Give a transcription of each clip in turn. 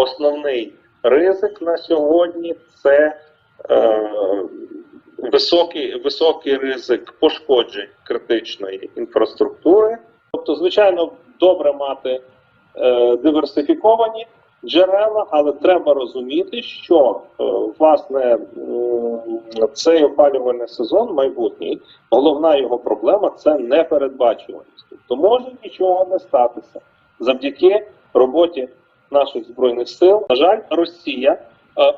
Основний ризик на сьогодні це е, високий, високий ризик пошкоджень критичної інфраструктури. Тобто, звичайно, добре мати е, диверсифіковані джерела, але треба розуміти, що е, власне м, цей опалювальний сезон майбутній, головна його проблема це непередбачуваність. Тобто може нічого не статися завдяки роботі наших збройних сил. На жаль, Росія е,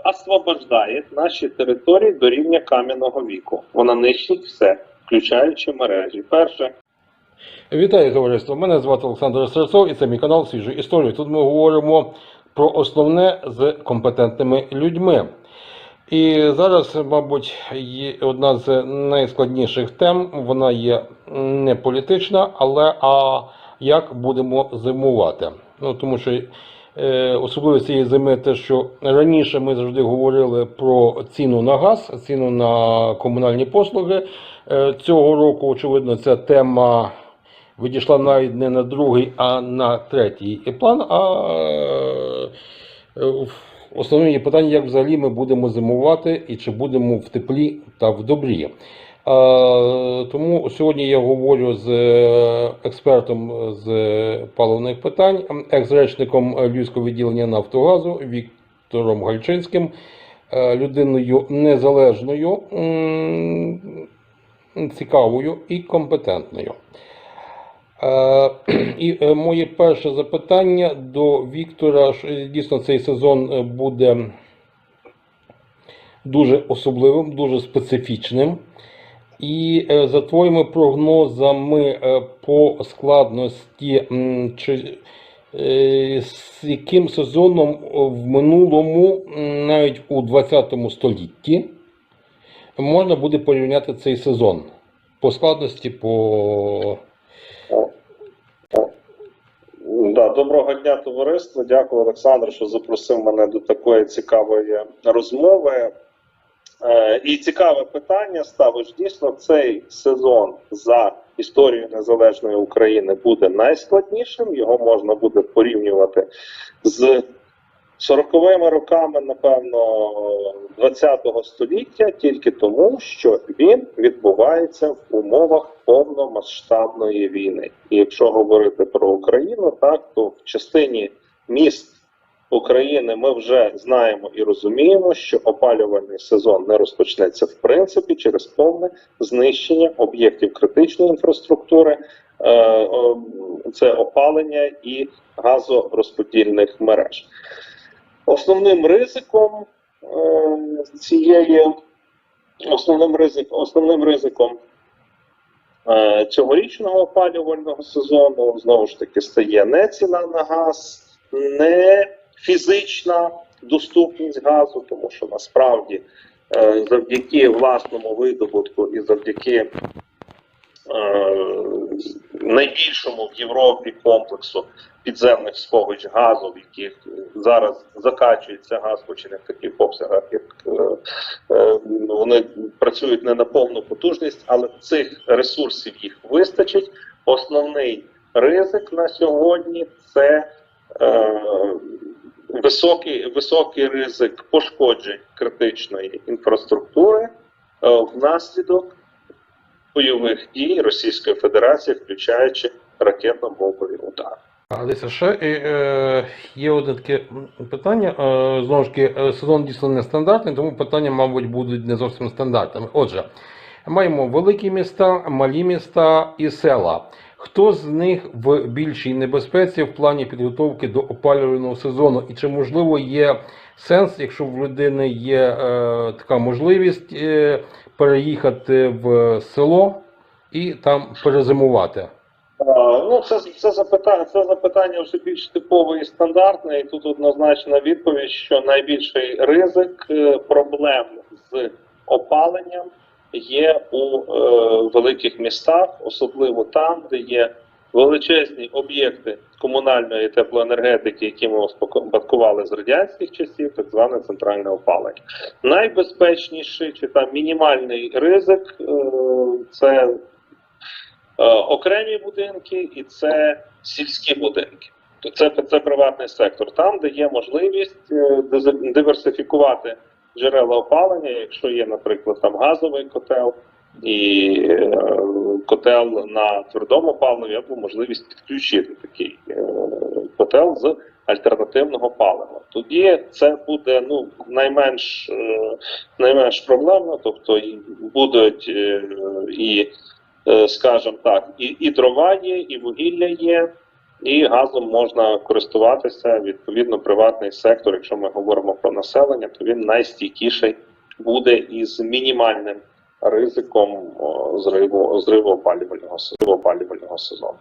освобождає наші території до рівня кам'яного віку. Вона нищить все, включаючи мережі. Перше, Вітаю товариство! Мене звати Олександр Серцов і це мій канал Свіжі історії. Тут ми говоримо про основне з компетентними людьми. І зараз, мабуть, є одна з найскладніших тем. Вона є не політична, але а як будемо зимувати. Ну тому що особливо цієї зими, те, що раніше ми завжди говорили про ціну на газ, ціну на комунальні послуги. Е, цього року, очевидно, ця тема відійшла навіть не на другий, а на третій план. А е, основне питання, як взагалі ми будемо зимувати і чи будемо в теплі та в добрі. Тому сьогодні я говорю з е, експертом з паливних питань, екс-речником Львівського відділення Нафтогазу Віктором Гальчинським, е, людиною незалежною, цікавою і компетентною. Е, І моє перше запитання до Віктора. що, Дійсно, цей сезон буде дуже особливим, дуже специфічним. І е, за твоїми прогнозами е, по складності, чи, е, з яким сезоном в минулому, навіть у 20 столітті, можна буде порівняти цей сезон по складності, по Да, доброго дня, товариство. Дякую, Олександр, що запросив мене до такої цікавої розмови. Е, і цікаве питання ставиш. Дійсно, цей сезон за історією незалежної України буде найскладнішим. Його можна буде порівнювати з 40-ми роками, напевно, 20-го століття, тільки тому, що він відбувається в умовах повномасштабної війни. І якщо говорити про Україну, так то в частині міст України ми вже знаємо і розуміємо, що опалювальний сезон не розпочнеться в принципі через повне знищення об'єктів критичної інфраструктури, е, це опалення і газорозподільних мереж. Основним ризиком е, цієї основним ризик, основним ризиком е, цьогорічного опалювального сезону знову ж таки стає не ціна на газ, не фізична доступність газу, тому що насправді е, завдяки власному видобутку і завдяки е, найбільшому в Європі комплексу підземних сховищ газу, в яких зараз закачується газ, хоч не в таких обсягах, як е, вони працюють не на повну потужність, але цих ресурсів їх вистачить. Основний ризик на сьогодні це високий, високий ризик пошкоджень критичної інфраструктури е, внаслідок бойових дій Російської Федерації, включаючи ракетно-бомбові удари. Але ще е, е, є одне таке питання. Е, знову ж таки, е, сезон дійсно нестандартний, тому питання, мабуть, будуть не зовсім стандартними. Отже, маємо великі міста, малі міста і села. Хто з них в більшій небезпеці в плані підготовки до опалювального сезону? І чи можливо є сенс, якщо в людини є е, така можливість е, переїхати в село і там перезимувати? Ну, це, це запитання, це запитання вже більш типове і стандартне, і тут однозначна відповідь, що найбільший ризик е, проблем з опаленням є у е, великих містах, особливо там, де є величезні об'єкти комунальної теплоенергетики, які ми успадкували з радянських часів, так зване центральне опалення. Найбезпечніший чи там мінімальний ризик е, це Е, окремі будинки і це сільські будинки. Це, це приватний сектор. Там, де є можливість диверсифікувати джерела опалення, якщо є, наприклад, там газовий котел і е, котел на твердому паливі, або можливість підключити такий е, котел з альтернативного палива. Тоді це буде ну найменш е, найменш проблемно, тобто будуть і, скажімо так, і, і дрова є, і вугілля є. І газом можна користуватися відповідно приватний сектор. Якщо ми говоримо про населення, то він найстійкіший буде із мінімальним ризиком зриву зриву опалювального зриву опалювального сезону.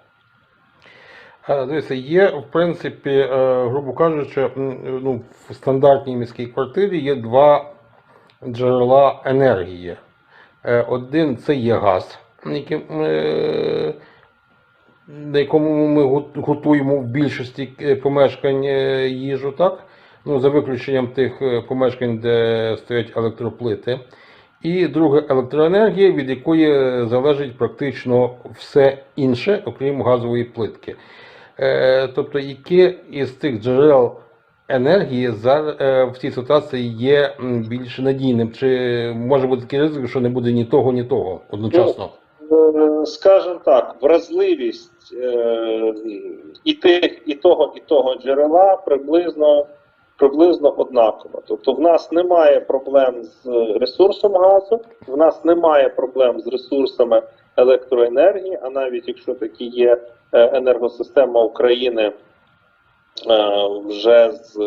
Е, Дивіться, є, в принципі, е, грубо кажучи, ну, в стандартній міській квартирі є два джерела енергії. Е, Один це є газ, яким, на якому ми готуємо в більшості е, помешкань е, їжу, так? Ну, за виключенням тих е, помешкань, де стоять електроплити. І друге електроенергія, від якої залежить практично все інше, окрім газової плитки. Тобто, яке із цих джерел енергії в цій ситуації є більш надійним? Чи може бути такий ризик, що не буде ні того, ні того одночасно? Скажем так, вразливість е, і тих, і того, і того джерела приблизно, приблизно однакова. Тобто, в нас немає проблем з ресурсом газу, в нас немає проблем з ресурсами електроенергії, а навіть якщо такі є е, енергосистема України е, вже з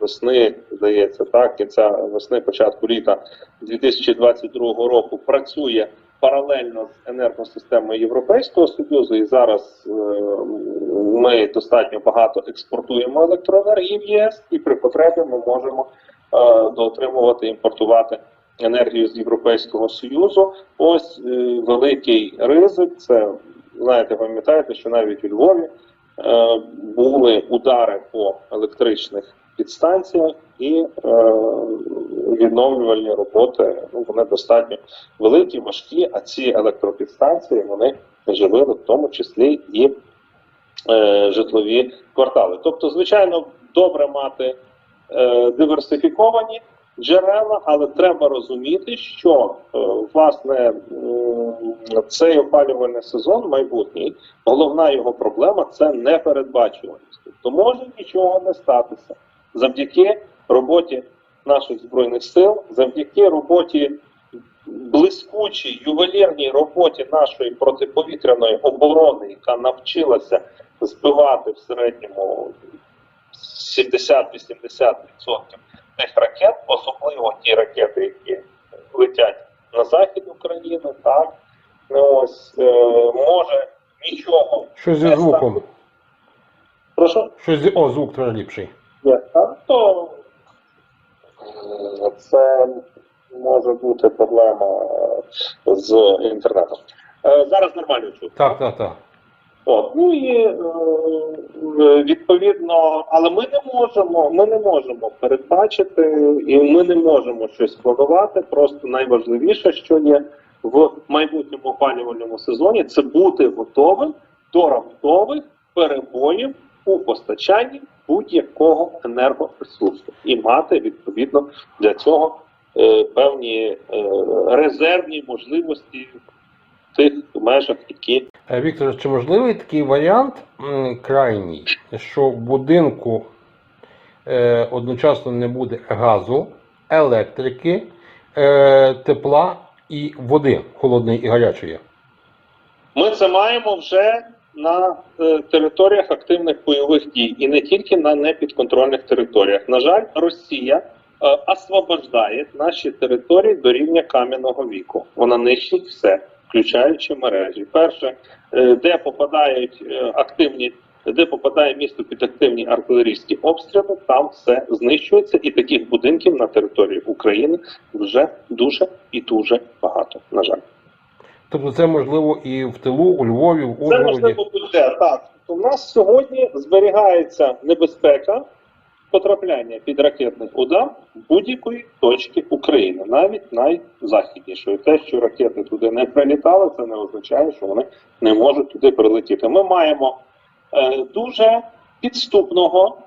весни, здається, так, кінця весни, початку літа 2022 року працює паралельно з енергосистемою Європейського Союзу, і зараз е, ми достатньо багато експортуємо електроенергії в ЄС, і при потребі ми можемо е, доотримувати імпортувати енергію з Європейського Союзу. Ось е, великий ризик. Це знаєте, пам'ятаєте, що навіть у Львові е, були удари по електричних підстанціях і е, відновлювальні роботи. Ну вони достатньо великі, важкі. А ці електропідстанції вони живили в тому числі і е, житлові квартали. Тобто, звичайно, добре мати е, диверсифіковані джерела, але треба розуміти, що е, власне цей опалювальний сезон майбутній, головна його проблема це непередбачуваність. Тобто може нічого не статися завдяки роботі наших збройних сил, завдяки роботі блискучій ювелірній роботі нашої протиповітряної оборони, яка навчилася збивати в середньому 70-80% тих ракет, особливо ті ракети, які летять на захід України, так ну ось е, може нічого. Щось зі звуком. Прошу? Щось зі... О, звук треба ліпший. Є, так, то це може бути проблема з інтернетом. Е, Зараз нормально чути. Так, так, так. От, ну і е, відповідно, але ми не можемо, ми не можемо передбачити і ми не можемо щось планувати. Просто найважливіше, що є в майбутньому опалювальному сезоні, це бути готовим до раптових перебоїв у постачанні будь-якого енергоресурсу і мати відповідно для цього е, певні е, резервні можливості в тих межах, які Е, Віктор, чи можливий такий варіант крайній, що в будинку е, одночасно не буде газу, електрики, е, тепла і води холодної і гарячої? Ми це маємо вже на е, територіях активних бойових дій і не тільки на непідконтрольних територіях. На жаль, Росія е, освобождає наші території до рівня кам'яного віку. Вона нищить все, включаючи мережі. Перше, е, де попадають активні. Де попадає місто під активні артилерійські обстріли, там все знищується, і таких будинків на території України вже дуже і дуже багато. На жаль. Тобто це можливо і в тилу, у Львові, в Це можливо буде так. У нас сьогодні зберігається небезпека потрапляння під ракетний удар будь-якої точки України, навіть найзахіднішої. Те, що ракети туди не прилітали, це не означає, що вони не можуть туди прилетіти. Ми маємо е, дуже підступного,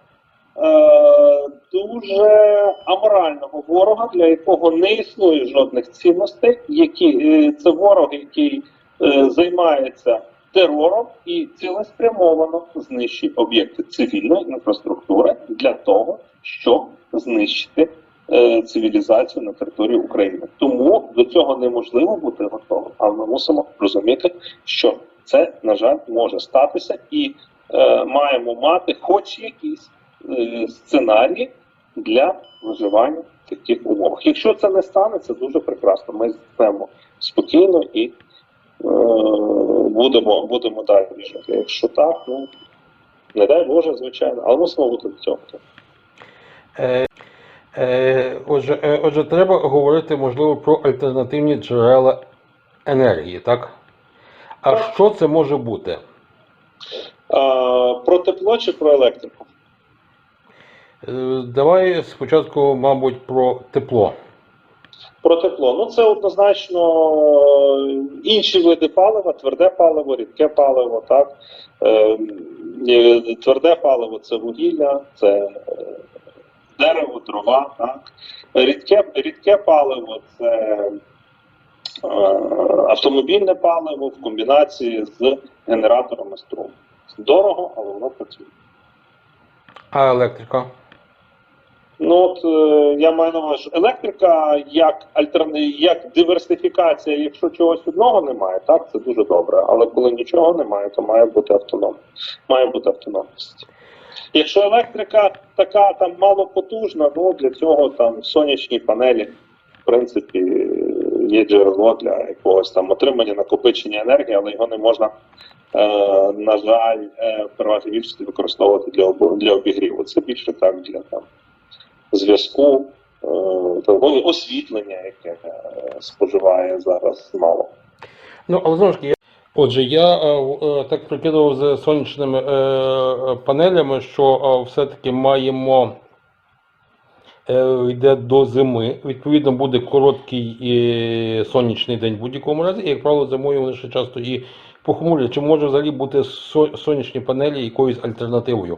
дуже аморального ворога, для якого не існує жодних цінностей, які е, це ворог, який е, займається терором і цілеспрямовано знищує об'єкти цивільної інфраструктури для того, щоб знищити е, цивілізацію на території України. Тому до цього неможливо бути готовим. Але ми мусимо розуміти, що це на жаль може статися, і е, маємо мати хоч якісь е, сценарії для виживання в таких умовах. Якщо це не станеться, дуже прекрасно. Ми зійдемо спокійно і е, будемо, будемо далі жити. Якщо так, ну не дай Боже, звичайно, але мусимо бути цього. готові. Е, е, отже, е, отже, треба говорити, можливо, про альтернативні джерела енергії, так? А Так. що це може бути? Е, про тепло чи про електрику? Е, Давай спочатку, мабуть, про тепло. Про тепло. Ну це однозначно е, інші види палива, тверде паливо, рідке паливо, так. Е, Тверде паливо це вугілля, це дерево, дрова, так. Рідке, рідке паливо це автомобільне паливо в комбінації з генераторами струму. Дорого, але воно працює. А електрика? Ну от е, я маю на увазі, що електрика як альтерна... як диверсифікація, якщо чогось одного немає, так це дуже добре. Але коли нічого немає, то має бути автоном. Має бути автономність. Якщо електрика така там малопотужна, ну для цього там сонячні панелі, в принципі, є джерело для якогось там отримання накопичення енергії, але його не можна, е, на жаль, е, в більшості використовувати для, для обігріву. Це більше так для там зв'язку, е, освітлення, яке е, споживає зараз мало. Ну, але знову ж таки, отже, я е, так прикидував з сонячними панелями, що все-таки маємо. Йде до зими, відповідно, буде короткий е, сонячний день в будь-якому разі, і, як правило, зимою вони ще часто і похмурі. Чи може взагалі бути сонячні панелі якоюсь альтернативою?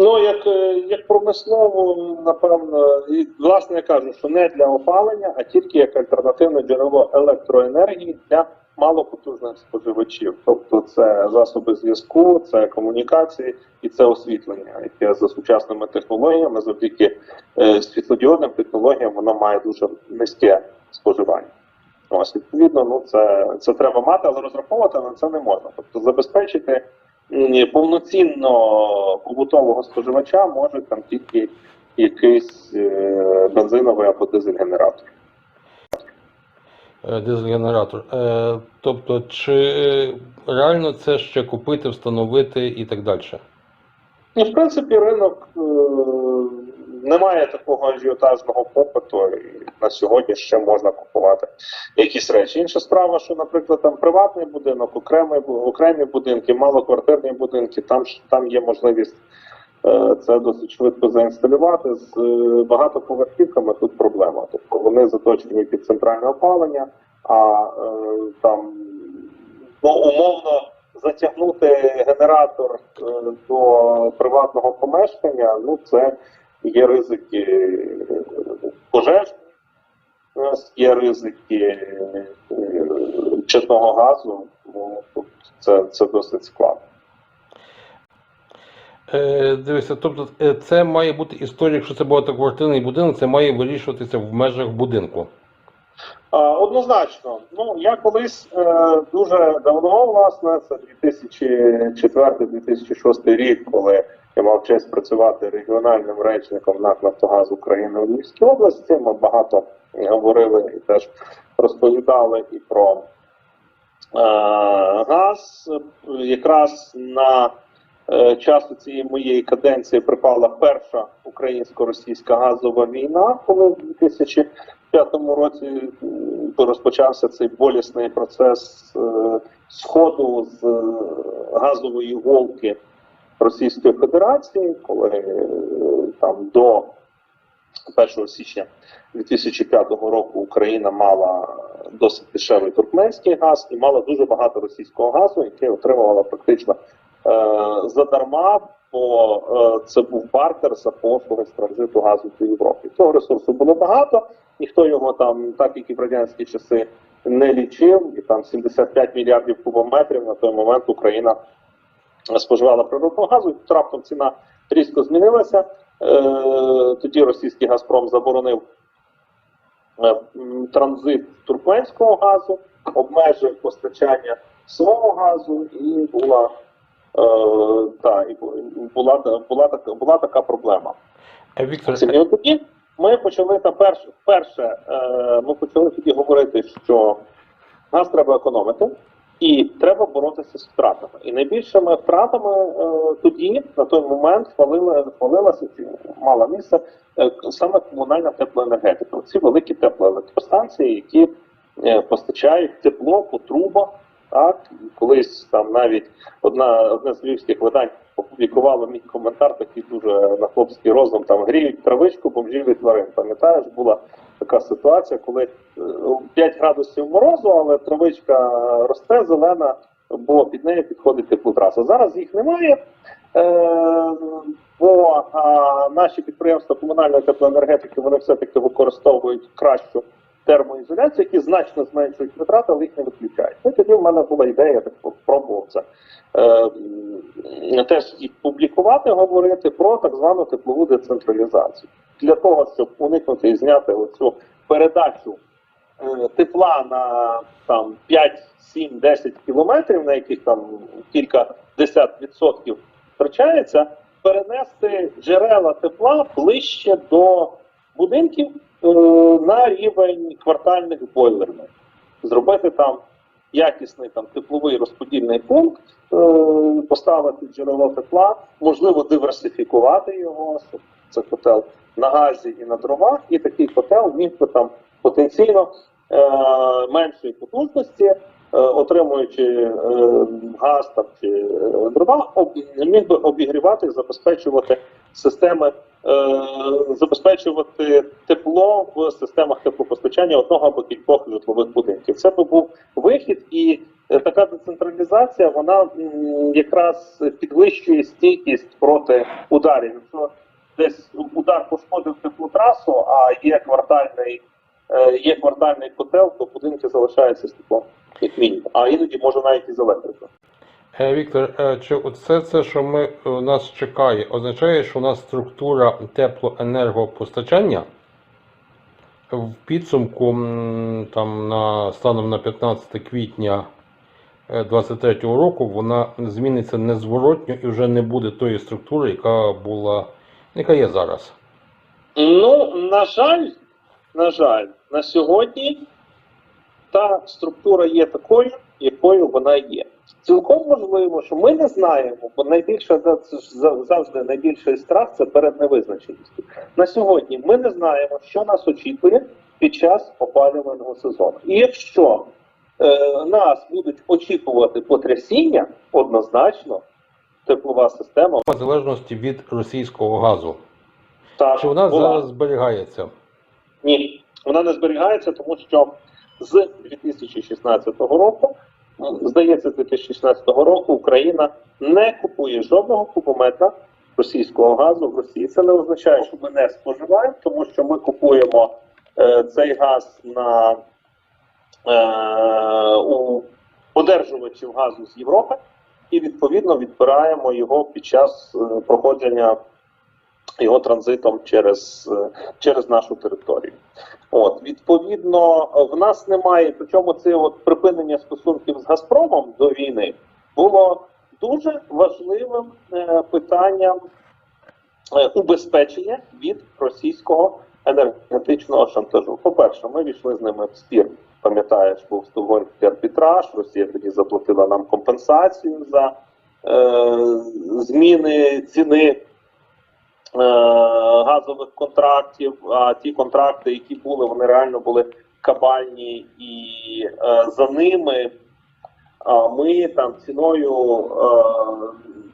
Ну, як, е, як промислово, напевно, і власне я кажу, що не для опалення, а тільки як альтернативне джерело електроенергії для малопотужних споживачів. Тобто це засоби зв'язку, це комунікації і це освітлення, яке за сучасними технологіями, завдяки е, світлодіодним технологіям, воно має дуже низьке споживання. Ось відповідно, ну це, це треба мати, але розраховувати на це не можна. Тобто забезпечити повноцінно побутового споживача може там тільки якийсь е, бензиновий або дизель-генератор. Е, Дизель-генератор. Е, Тобто, чи е, реально це ще купити, встановити і так далі? Ну, в принципі, ринок е, не має такого ажіотажного попиту, і на сьогодні ще можна купувати якісь речі. Інша справа, що, наприклад, там приватний будинок, окремий, окремі будинки, малоквартирні будинки, там, там є можливість е, це досить швидко заінсталювати. З е, багатоповерхівками тут проблема. Тобто вони заточені під центральне опалення, а е, там ну, умовно затягнути генератор до приватного помешкання, ну це є ризики пожеж, пожеж, нас є ризики чорного газу. Це, це досить складно. Е, Дивися, тобто е, це має бути історія, якщо це багатоквартирний будинок, це має вирішуватися в межах будинку. А, Однозначно, ну я колись е, дуже давно, власне, це 2004-2006 рік, коли я мав честь працювати регіональним речником НАК Нафтогаз України у Львівській області. Ми багато говорили і теж розповідали і про е, газ. Якраз на е, часу цієї моєї каденції припала перша українсько-російська газова війна, коли в 2005 році розпочався цей болісний процес е, сходу з е, газової голки Російської Федерації, коли е, там до 1 січня 2005 року Україна мала досить дешевий туркменський газ і мала дуже багато російського газу, який отримувала практично е, задарма бо е, це був бартер за послуги з транзиту газу до Європи. Цього ресурсу було багато, ніхто його там, так як і в радянські часи, не лічив, і там 75 мільярдів кубометрів на той момент Україна споживала природного газу, і раптом ціна різко змінилася. Е, тоді російський Газпром заборонив е, транзит туркменського газу, обмежив постачання свого газу, і була, е, та, і бу- була, була, така, була така проблема. Е, Віктор, І от тоді ми почали та перше, перше е, ми почали тоді говорити, що нас треба економити і треба боротися з втратами. І найбільшими втратами е, тоді, на той момент, хвалили, хвалилася мала місце е, саме комунальна теплоенергетика. Ці великі теплоелектростанції, які е, постачають тепло по трубах. Так, колись там навіть одна одне з львівських видань опублікувало мій коментар, такий дуже на хлопський розум. Там гріють травичку, бомжів і тварин. Пам'ятаєш, була така ситуація, коли е, 5 градусів морозу, але травичка росте зелена, бо під нею підходить теплотраса. Зараз їх немає. Е, бо наші підприємства комунальної теплоенергетики вони все-таки використовують кращу термоізоляцію, які значно зменшують витрати, але їх не виключають. Ну, тоді в мене була ідея, я так спробував це е, теж і публікувати, говорити про так звану теплову децентралізацію. Для того, щоб уникнути і зняти оцю передачу е, тепла на там 5, 7, 10 кілометрів, на яких там кілька десят відсотків втрачається, перенести джерела тепла ближче до будинків е, на рівень квартальних бойлерних, зробити там якісний там тепловий розподільний пункт, е, поставити джерело тепла, можливо, диверсифікувати його, щоб це котел на газі і на дровах, і такий котел міг би там потенційно е, меншої потужності, отримуючи газ там чи дрова, міг би обігрівати і забезпечувати системи, е, забезпечувати тепло в системах теплопостачання одного або кількох житлових будинків. Це би був вихід, і е, така децентралізація вона якраз підвищує стійкість проти ударів. Якщо десь удар пошкодив теплотрасу, а є квартальний, е, є квартальний котел, то будинки залишаються з теплом, як мінімум. А іноді може навіть і з електрикою. Е, Віктор, е, чи все це, що ми е, нас чекає, означає, що у нас структура теплоенергопостачання в підсумку там на станом на 15 квітня 2023 року вона зміниться незворотньо і вже не буде тої структури, яка була, яка є зараз. Ну, на жаль, на жаль, на сьогодні та структура є такою, якою вона є. Цілком можливо, що ми не знаємо, бо найбільше завжди найбільший страх це перед невизначеністю. На сьогодні ми не знаємо, що нас очікує під час опалювального сезону. І якщо е, нас будуть очікувати потрясіння, однозначно теплова система В залежності від російського газу. так, Чи вона була. зараз зберігається? Ні, вона не зберігається, тому що з 2016 року, здається, з 2016 року Україна не купує жодного кубометра російського газу в Росії. Це не означає, що ми не споживаємо, тому що ми купуємо е, цей газ на е, у одержувачів газу з Європи і відповідно відбираємо його під час е, проходження його транзитом через, е, через нашу територію. От відповідно, в нас немає. Причому це от припинення стосунків з Газпромом до війни було дуже важливим е, питанням е, убезпечення від російського енергетичного шантажу. По-перше, ми війшли з ними в спір. Пам'ятаєш, був стокгольмський арбітраж. Росія тоді заплатила нам компенсацію за е, зміни ціни газових контрактів. А ті контракти, які були, вони реально були кабальні, і е, за ними ми там ціною е,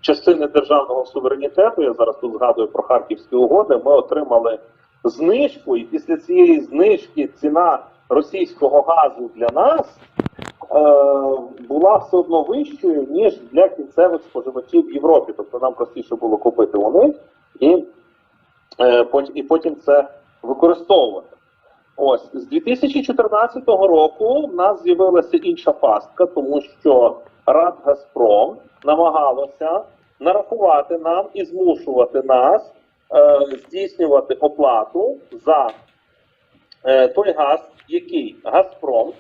частини державного суверенітету, я зараз тут згадую про харківські угоди, ми отримали знижку, і після цієї знижки ціна російського газу для нас була все одно вищою, ніж для кінцевих споживачів в Європі. Тобто нам простіше було купити у них і, е, і потім це використовувати. Ось з 2014 року в нас з'явилася інша пастка, тому що Рад Газпром намагалося нарахувати нам і змушувати нас е, здійснювати оплату за е, той газ, який Газпром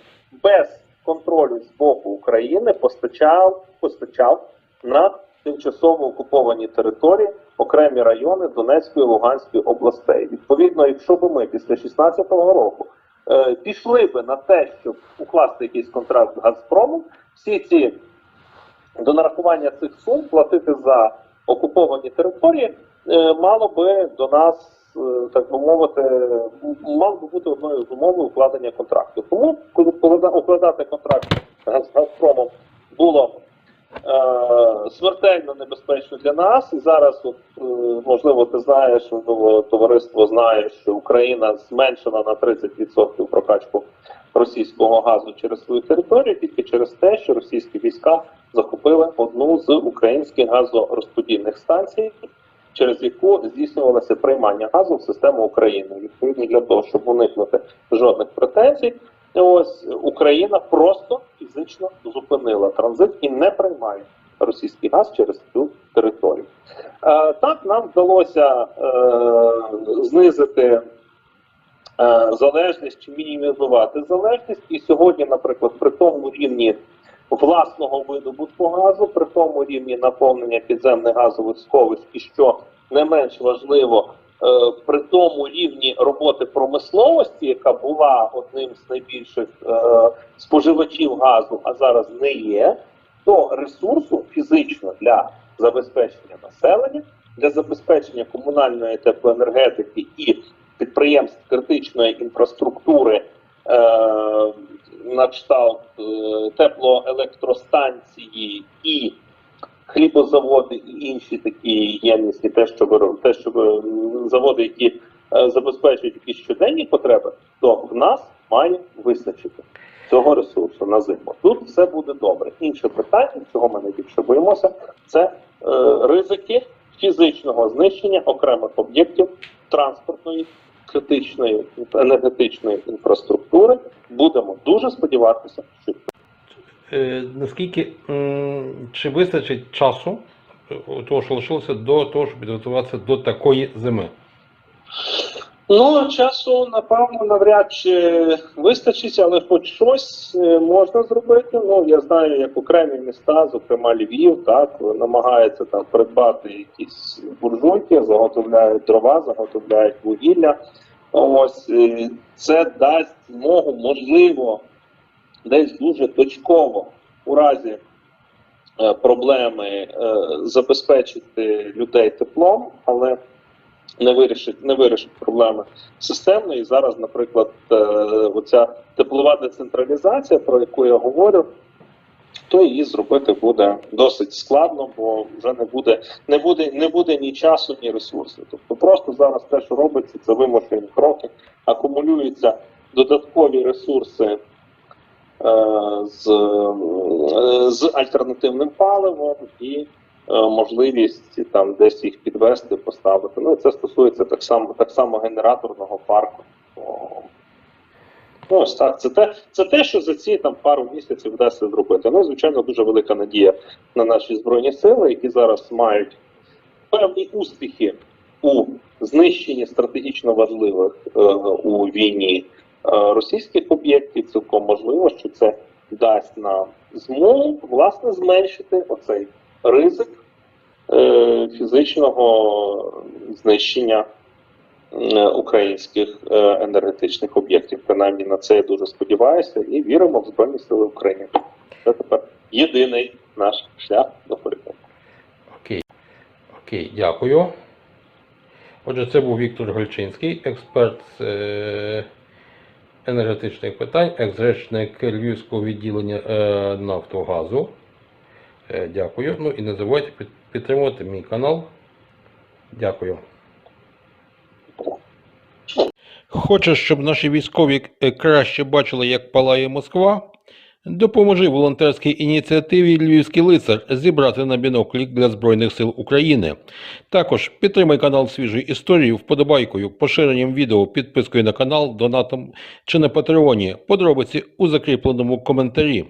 без контролю з боку України постачав, постачав на тимчасово окуповані території, окремі райони Донецької і Луганської областей. Відповідно, якщо б ми після 2016 року е, пішли би на те, щоб укласти якийсь контракт з Газпромом, всі ці до нарахування цих сум платити за окуповані території е, мало би до нас, е, так би мовити, мав би бути одною з умов укладення контракту. Тому коли укладати контракт з Газпромом було смертельно небезпечно для нас. І зараз, от, е, можливо, ти знаєш, товариство знає, що Україна зменшила на 30% прокачку російського газу через свою територію, тільки через те, що російські війська захопили одну з українських газорозподільних станцій, через яку здійснювалося приймання газу в систему України. Відповідно для того, щоб уникнути жодних претензій, ось Україна просто фізично зупинила транзит і не приймає російський газ через цю територію. Е, так нам вдалося е, знизити е, залежність чи мінімізувати залежність. І сьогодні, наприклад, при тому рівні власного видобутку газу, при тому рівні наповнення підземних газових сховищ, і що не менш важливо, при тому рівні роботи промисловості, яка була одним з найбільших е, споживачів газу, а зараз не є, то ресурсу фізично для забезпечення населення, для забезпечення комунальної теплоенергетики і підприємств критичної інфраструктури е, на кшталт е, теплоелектростанції і хлібозаводи і інші такі ємності, те, що ви- те, що заводи, які е, забезпечують якісь щоденні потреби, то в нас має вистачити цього ресурсу на зиму. Тут все буде добре. Інше питання, чого ми найбільше боїмося, це е, ризики фізичного знищення окремих об'єктів транспортної, критичної енергетичної інфраструктури. Будемо дуже сподіватися, що наскільки чи вистачить часу, е, того, що лишилося до того, щоб підготуватися до такої зими? Ну, часу, напевно, навряд чи вистачить, але хоч щось е, можна зробити. Ну, я знаю, як окремі міста, зокрема Львів, так, намагаються там придбати якісь буржуйки, заготовляють дрова, заготовляють вугілля. Ось е, це дасть змогу, можливо, десь дуже точково у разі е, проблеми е, забезпечити людей теплом, але не вирішить, не вирішить проблеми системно. І зараз, наприклад, е, оця теплова децентралізація, про яку я говорю, то її зробити буде досить складно, бо вже не буде, не буде, не буде ні часу, ні ресурсів. Тобто, просто зараз те, що робиться, це вимушені кроки, акумулюються додаткові ресурси з, е, з альтернативним паливом і е, можливість там десь їх підвести, поставити. Ну і це стосується так само, так само генераторного парку. Ну, ось так. Це те, це те, що за ці там пару місяців вдасться зробити. Ну, звичайно, дуже велика надія на наші збройні сили, які зараз мають певні успіхи у знищенні стратегічно важливих е, у війні е, російських об'єктів. Цілком можливо, що це дасть нам змогу власне зменшити оцей ризик е, фізичного знищення е, українських е, енергетичних об'єктів. Принаймні на це я дуже сподіваюся і віримо в Збройні Сили України. Це тепер єдиний наш шлях до перемоги. Окей. Окей, дякую. Отже, це був Віктор Гольчинський, експерт е, енергетичних питань, екзречник Львівського відділення е, Нафтогазу. Е, дякую. Ну і не забувайте підтримувати мій канал. Дякую. Хочеш, щоб наші військові е, краще бачили, як палає Москва? Допоможи волонтерській ініціативі Львівський лицар зібрати на біноклік для Збройних сил України. Також підтримай канал свіжої історії вподобайкою, поширенням відео, підпискою на канал, донатом чи на Патреоні. Подробиці у закріпленому коментарі.